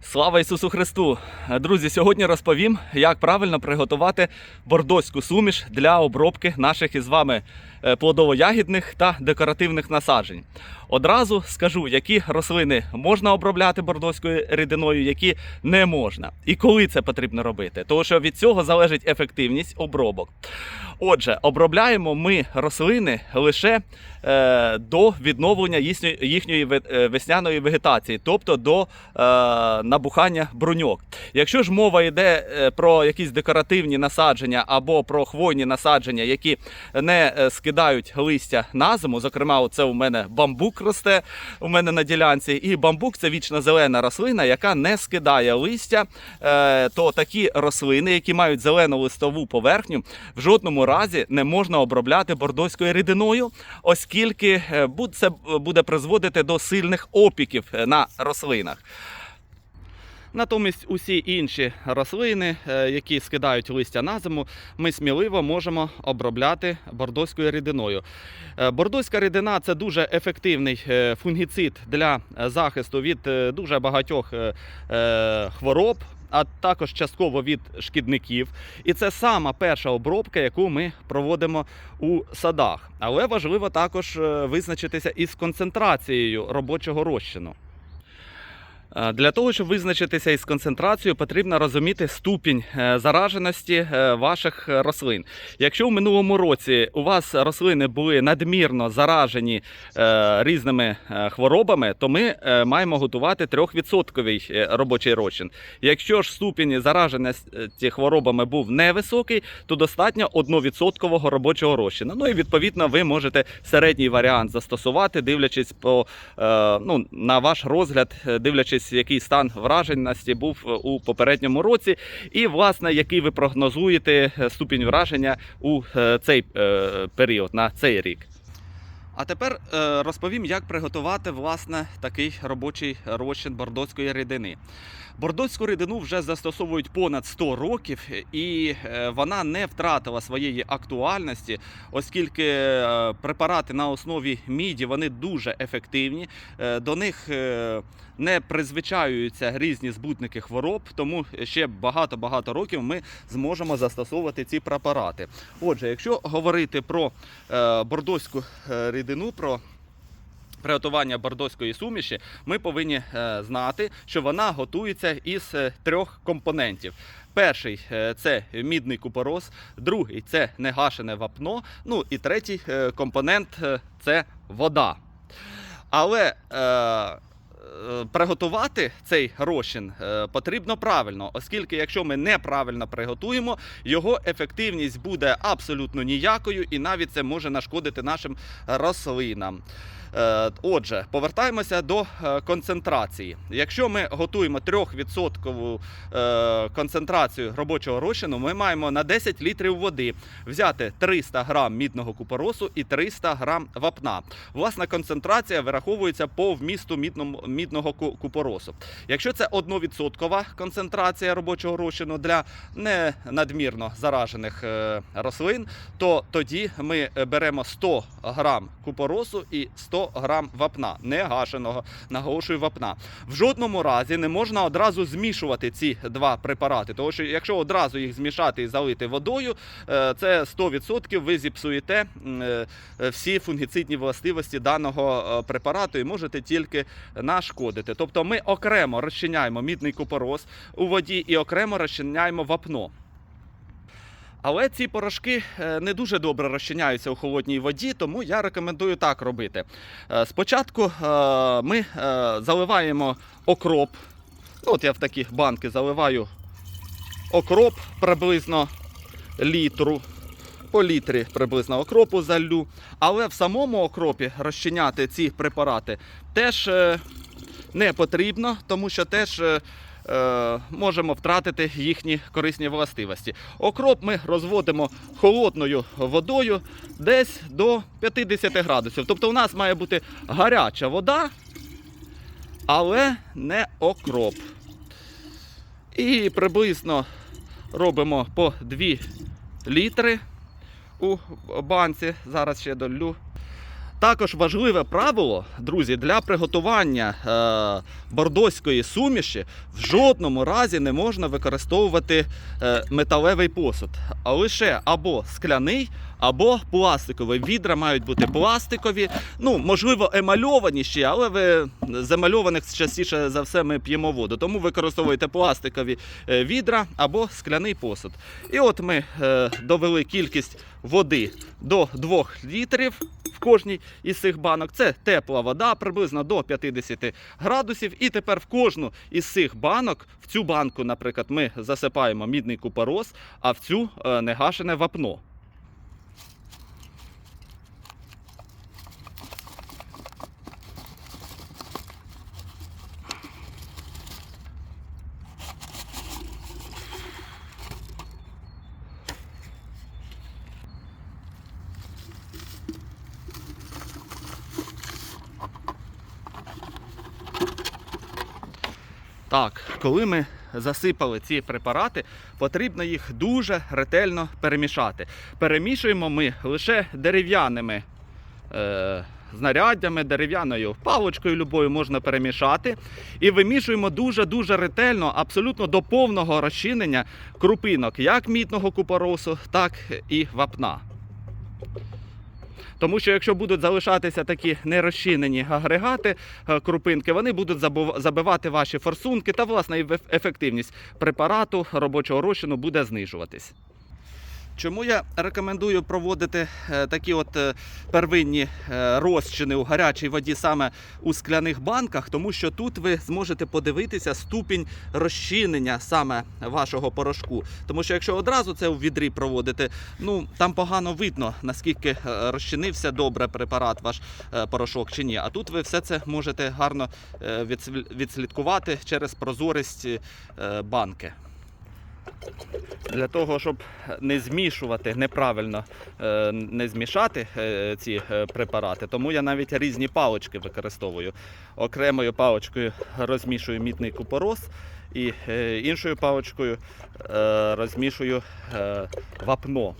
Слава Ісусу Христу! Друзі, сьогодні розповім, як правильно приготувати бордоську суміш для обробки наших із вами е, плодово-ягідних та декоративних насаджень. Одразу скажу, які рослини можна обробляти бордоською рідиною, які не можна, і коли це потрібно робити, тому що від цього залежить ефективність обробок. Отже, обробляємо ми рослини лише е, до відновлення їхньої, е, весняної вегетації, тобто до е, набухання бруньок. Якщо ж мова йде е, про якісь декоративні насадження або про хвойні насадження, які не е, скидають листя на зиму, зокрема, це у мене бамбук росте у мене на ділянці, і бамбук це вічна зелена рослина, яка не скидає листя, е, то такі рослини, які мають зелену листову поверхню, в жодному разі не можна обробляти бордоською рідиною, оскільки е, це буде призводити до сильних опіків е, на рослинах. Натомість усі інші рослини, е, які скидають листя на зиму, ми сміливо можемо обробляти бордоською рідиною. Е, Бордоська рідина це дуже ефективний е, фунгіцид для захисту від дуже багатьох хвороб. А також частково від шкідників, і це сама перша обробка, яку ми проводимо у садах. Але важливо також визначитися із концентрацією робочого розчину. Е, Для того, щоб визначитися із концентрацією, потрібно розуміти ступінь е, зараженості е, ваших рослин. Якщо в минулому році у вас рослини були надмірно заражені різними хворобами, то ми маємо готувати 3% е, робочий розчин. Якщо ж ступінь зараженості хворобами був невисокий, то достатньо 1% робочого розчину. Ну і відповідно ви можете середній варіант застосувати, дивлячись по ну, на ваш розгляд, е, дивлячись, який стан враженості був е, у попередньому році, і власне який ви прогнозуєте е, ступінь враження у е, цей період на цей рік. А тепер розповім, як приготувати власне такий робочий розчин бордоцької рідини. Бордоцьку рідину вже застосовують понад 100 років, і е, вона не втратила своєї актуальності, оскільки е, препарати на основі міді вони дуже ефективні. Е, До них не призвичаюються різні збутники хвороб, тому ще багато-багато років ми зможемо застосовувати ці препарати. Отже, якщо говорити про бордоську рідину, про приготування бордоської суміші, ми повинні е, знати, що вона готується із е, трьох компонентів. Перший е, це мідний купорос, другий це негашене вапно. Ну і третій компонент це вода. Але е, приготувати цей розчин потрібно правильно, оскільки якщо ми неправильно приготуємо, його ефективність буде абсолютно ніякою, і навіть це може нашкодити нашим рослинам. Е, Отже, повертаємося до е, концентрації. Якщо ми готуємо 3% е, концентрацію робочого розчину, ми маємо на 10 літрів води взяти 300 грам мідного купоросу і 300 грам вапна. Власна концентрація вираховується по вмісту мідного купоросу. Якщо це 1% концентрація робочого розчину для не надмірно заражених рослин, то тоді ми беремо 100 грам купоросу і 100 грам вапна, не гашеного, наголошую вапна. В жодному разі не можна одразу змішувати ці два препарати, тому що якщо одразу їх змішати і залити водою, е, це 100% ви зіпсуєте е, е, всі фунгіцидні властивості даного препарату і можете тільки нашкодити. Тобто ми окремо розчиняємо мідний купорос у воді і окремо розчиняємо вапно. Але ці порошки е, не дуже добре розчиняються у холодній воді, тому я рекомендую так робити. Е, Спочатку е, ми заливаємо окроп. Ну, От я в такі банки заливаю окроп приблизно літру. По літрі приблизно окропу залю. Але в самому окропі розчиняти ці препарати теж не потрібно, тому що теж е, можемо втратити їхні корисні властивості. Окроп ми розводимо холодною водою десь до 50 градусів. Тобто у нас має бути гаряча вода, але не окроп. І приблизно робимо по 2 літри у банці. Зараз ще долю. Також важливе правило, друзі, для приготування е, бордоської суміші в жодному разі не можна використовувати е, металевий посуд, а лише або скляний, або пластиковий. Відра мають бути пластикові, ну можливо, емальовані ще, але ви з емальованих частіше за все ми п'ємо воду. Тому використовуйте пластикові е, відра або скляний посуд. І от ми е, довели кількість води до 2 літрів кожній із цих банок. Це тепла вода, приблизно до 50 градусів. І тепер в кожну із цих банок, в цю банку, наприклад, ми засипаємо мідний купорос, а в цю е, негашене вапно. Так, коли ми засипали ці препарати, потрібно їх дуже ретельно перемішати. Перемішуємо ми лише дерев'яними е, знаряддями, дерев'яною паличкою любою можна перемішати. І вимішуємо дуже-дуже ретельно, абсолютно до повного розчинення крупинок, як мідного купоросу, так і вапна. Тому що якщо будуть залишатися такі нерозчинені агрегати, е, крупинки, вони будуть забив- забивати ваші форсунки та власне ефективність препарату робочого розчину буде знижуватись. Чому я рекомендую проводити е, такі от е, первинні е, розчини у гарячій воді саме у скляних банках, тому що тут ви зможете подивитися ступінь розчинення саме вашого порошку. Тому що якщо одразу це у відрі проводити, ну там погано видно наскільки розчинився добре препарат, ваш порошок чи ні. А тут ви все це можете гарно відслідкувати через прозорість банки. Для того, щоб не змішувати неправильно е, не змішати е, ці е, препарати, тому я навіть різні палички використовую. Окремою паличкою розмішую мідний купорос і іншою паличкою е, розмішую вапно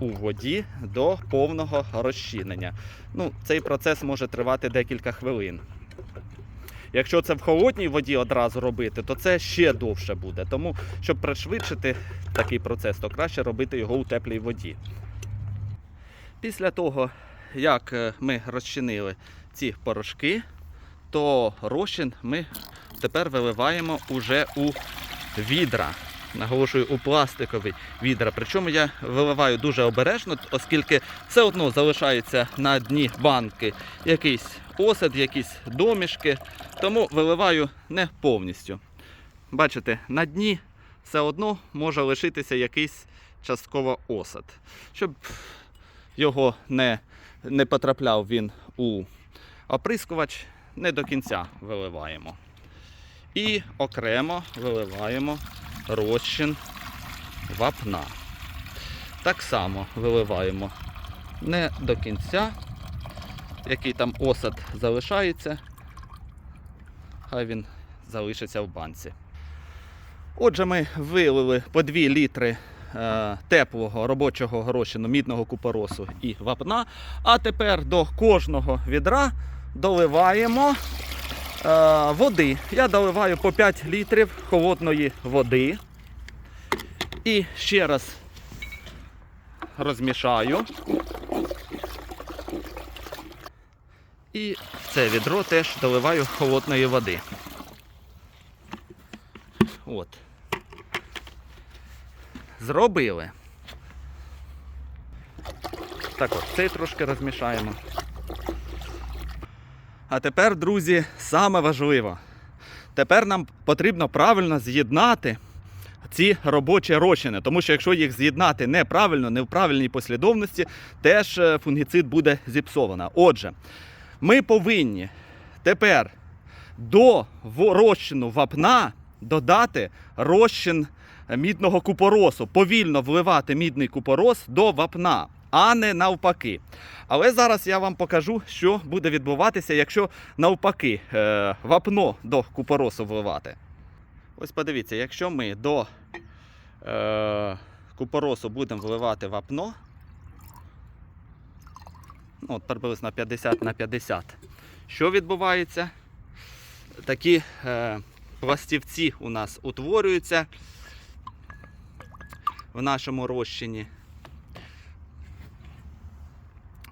у воді до повного розчинення. Ну, цей процес може тривати декілька хвилин. Якщо це в холодній воді одразу робити, то це ще довше буде. Тому, щоб пришвидшити такий процес, то краще робити його у теплій воді. Після того, як е, ми розчинили ці порошки, то розчин ми тепер виливаємо уже у відра. Наголошую у пластикові відра. Причому я виливаю дуже обережно, оскільки все одно залишається на дні банки якийсь осад, якісь домішки. Тому виливаю не повністю. Бачите, на дні все одно може лишитися якийсь частково осад. Щоб його не, не потрапляв він у оприскувач, не до кінця виливаємо. І окремо виливаємо розчин вапна. Так само виливаємо не до кінця, який там осад залишається, хай він залишиться в банці. Отже, ми вилили по 2 літри е, теплого робочого розчину мідного купоросу і вапна. А тепер до кожного відра доливаємо е, води. Я доливаю по 5 літрів холодної води. І ще раз розмішаю. І в це відро теж доливаю холодної води. От. Зробили. Так от, цей трошки розмішаємо. А тепер, друзі, саме важливо. Тепер нам потрібно правильно з'єднати ці робочі розчини, тому що якщо їх з'єднати неправильно, не в правильній послідовності, теж е, фунгіцид буде зіпсовано. Отже, ми повинні тепер до розчину вапна додати розчин мідного купоросу, повільно вливати мідний купорос до вапна, а не навпаки. Але зараз я вам покажу, що буде відбуватися, якщо навпаки е, вапно до купоросу вливати. Ось подивіться, якщо ми до е, купоросу будемо вливати вапно, ну, от приблизно 50 на 50. Що відбувається? Такі е, пластівці у нас утворюються в нашому розчині.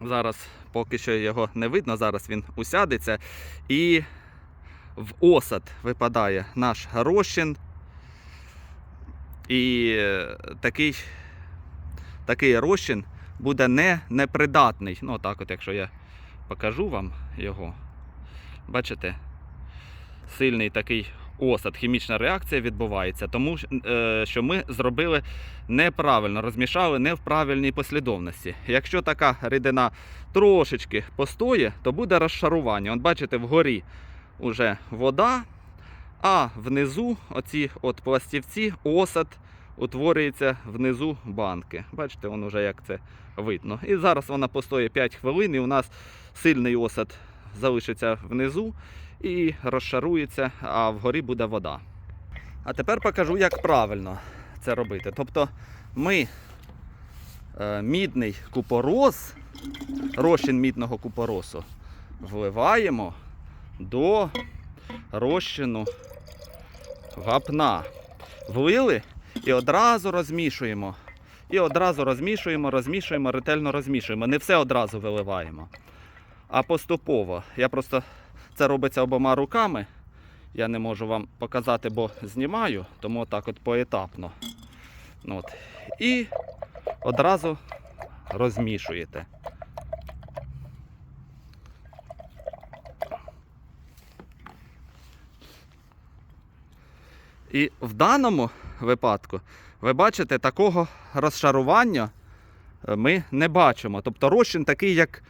Зараз поки що його не видно, зараз він усядеться. І в осад випадає наш розчин. І е, такий, такий розчин буде не непридатний. Ну, так от, якщо я покажу вам його, бачите, сильний такий осад, хімічна реакція відбувається, тому е, що ми зробили неправильно, розмішали не в правильній послідовності. Якщо така рідина трошечки постоє, то буде розшарування. От бачите, вгорі вже вода, а внизу оці от пластівці, осад утворюється внизу банки. Бачите, воно вже як це видно. І зараз вона постоїть 5 хвилин, і у нас сильний осад залишиться внизу і розшарується, а вгорі буде вода. А тепер покажу, як правильно це робити. Тобто ми е, мідний купорос, розчин мідного купоросу вливаємо до розчину вапна. Влили і одразу розмішуємо. І одразу розмішуємо, розмішуємо, ретельно розмішуємо. Не все одразу виливаємо, а поступово. Я просто це робиться обома руками. Я не можу вам показати, бо знімаю, тому так от поетапно. Ну От. І одразу розмішуєте. І в даному випадку ви бачите, такого розшарування е, ми не бачимо. Тобто розчин такий, як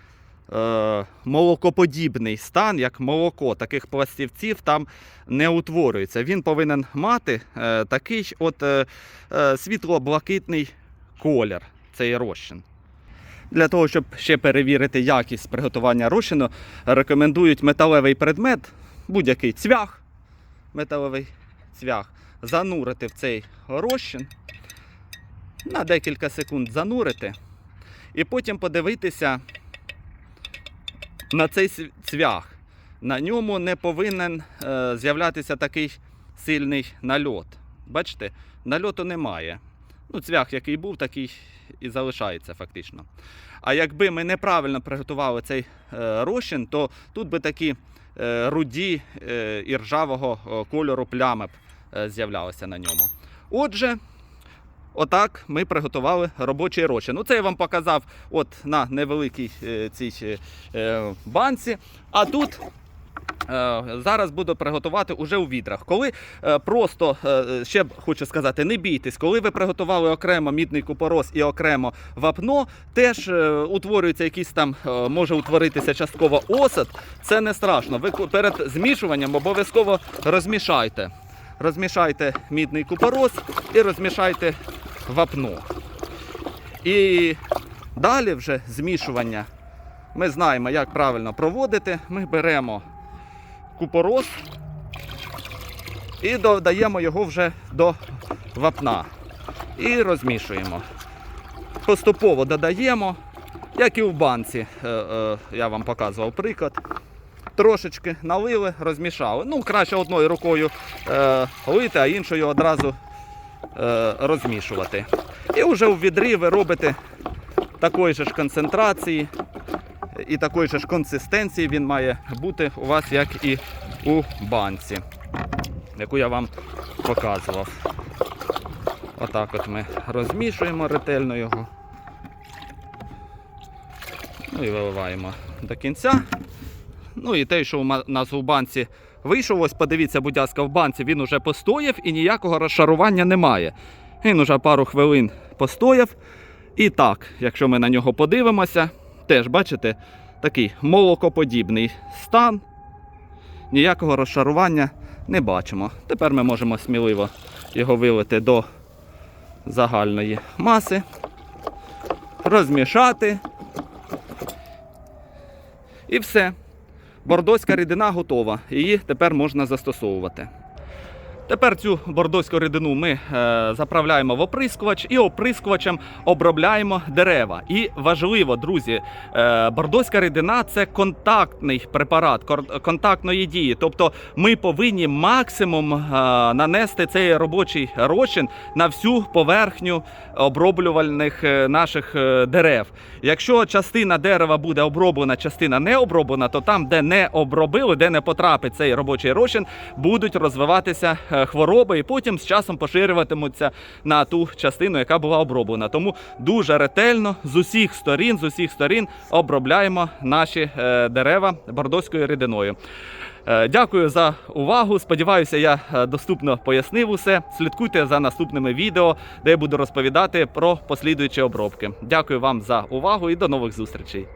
е, молокоподібний стан, як молоко, таких пластівців там не утворюється. Він повинен мати е, такий от е, е, світло-блакитний колір, цей розчин. Для того, щоб ще перевірити якість приготування розчину, рекомендують металевий предмет, будь-який цвях, металевий цвях, занурити в цей розчин, на декілька секунд занурити, і потім подивитися на цей цвях. На ньому не повинен е, з'являтися такий сильний нальот. Бачите, нальоту немає. Ну, цвях, який був, такий і залишається фактично. А якби ми неправильно приготували цей е, розчин, то тут би такі руді е, і ржавого е, кольору плями б е, з'являлися на ньому. Отже, отак ми приготували робочий розчин. Ну, це я вам показав от на невеликій е, цій е, е, банці. А тут Е, Зараз буду приготувати уже у відрах. Коли е, просто е, ще хочу сказати, не бійтесь, коли ви приготували окремо мідний купорос і окремо вапно, теж е, утворюється якийсь там, е, може утворитися частково осад. Це не страшно. Ви перед змішуванням обов'язково розмішайте. Розмішайте мідний купорос і розмішайте вапно. І далі вже змішування. Ми знаємо, як правильно проводити. Ми беремо купорос і додаємо його вже до вапна. І розмішуємо. Поступово додаємо, як і в банці, е, е, я вам показував приклад. Трошечки налили, розмішали. Ну, краще одною рукою е, лити, а іншою одразу розмішувати. І вже у відрі ви робите такої ж концентрації і такої ж консистенції він має бути у вас, як і у банці, яку я вам показував. Отак от ми розмішуємо ретельно його. Ну і виливаємо до кінця. Ну і те, що у нас у банці вийшов, ось подивіться, будь ласка, в банці він уже постояв і ніякого розшарування немає. Він уже пару хвилин постояв. І так, якщо ми на нього подивимося, теж бачите, такий молокоподібний стан. Ніякого розшарування не бачимо. Тепер ми можемо сміливо його вилити до загальної маси, розмішати. І все. Бордоська рідина готова. Її тепер можна застосовувати. Тепер цю бордоську рідину ми е, заправляємо в оприскувач і оприскувачем обробляємо дерева. І важливо, друзі, е, бордоська рідина це контактний препарат контактної дії. Тобто ми повинні максимум е, нанести цей робочий розчин на всю поверхню оброблювальних е, наших е, дерев. Якщо частина дерева буде оброблена, частина не оброблена, то там, де не обробили, де не потрапить цей робочий розчин, будуть розвиватися е, хвороби і потім з часом поширюватимуться на ту частину, яка була оброблена. Тому дуже ретельно з усіх сторін, з усіх сторін обробляємо наші е, дерева бордоською рідиною. Е, Дякую за увагу. Сподіваюся, я е, доступно пояснив усе. Слідкуйте за наступними відео, де я буду розповідати про послідуючі обробки. Дякую вам за увагу і до нових зустрічей.